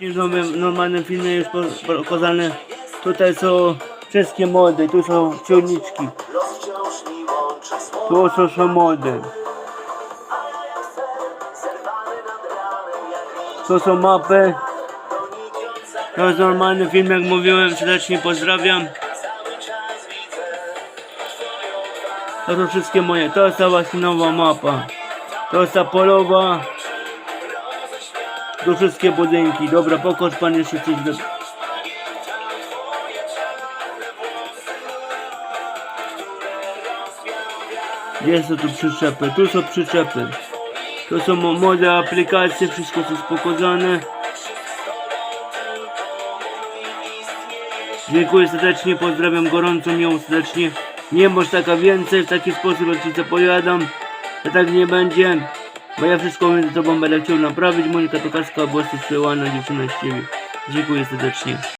W normalnym filmie już po- pokazane. Tutaj są wszystkie mody, tu są ciągniczki. Tu są, są mody. Tu są mapy. To jest normalny film, jak mówiłem, serdecznie pozdrawiam. To są wszystkie moje, to jest ta właśnie nowa mapa. To jest ta polowa. Tu wszystkie budynki. Dobra, pokaż pan jeszcze coś do... Gdzie są tu przyczepy? Tu są przyczepy. Tu są młode aplikacje, wszystko jest pokazane. Dziękuję serdecznie, pozdrawiam gorąco, miło serdecznie. Nie może taka więcej, w taki sposób jak ci zapowiadam, że tak nie będzie. Bo ja wszystko między tobą będę chciał naprawić. Monika Tokarska, bo jesteś przełana dziewczyna z ciebie. Dziękuję serdecznie.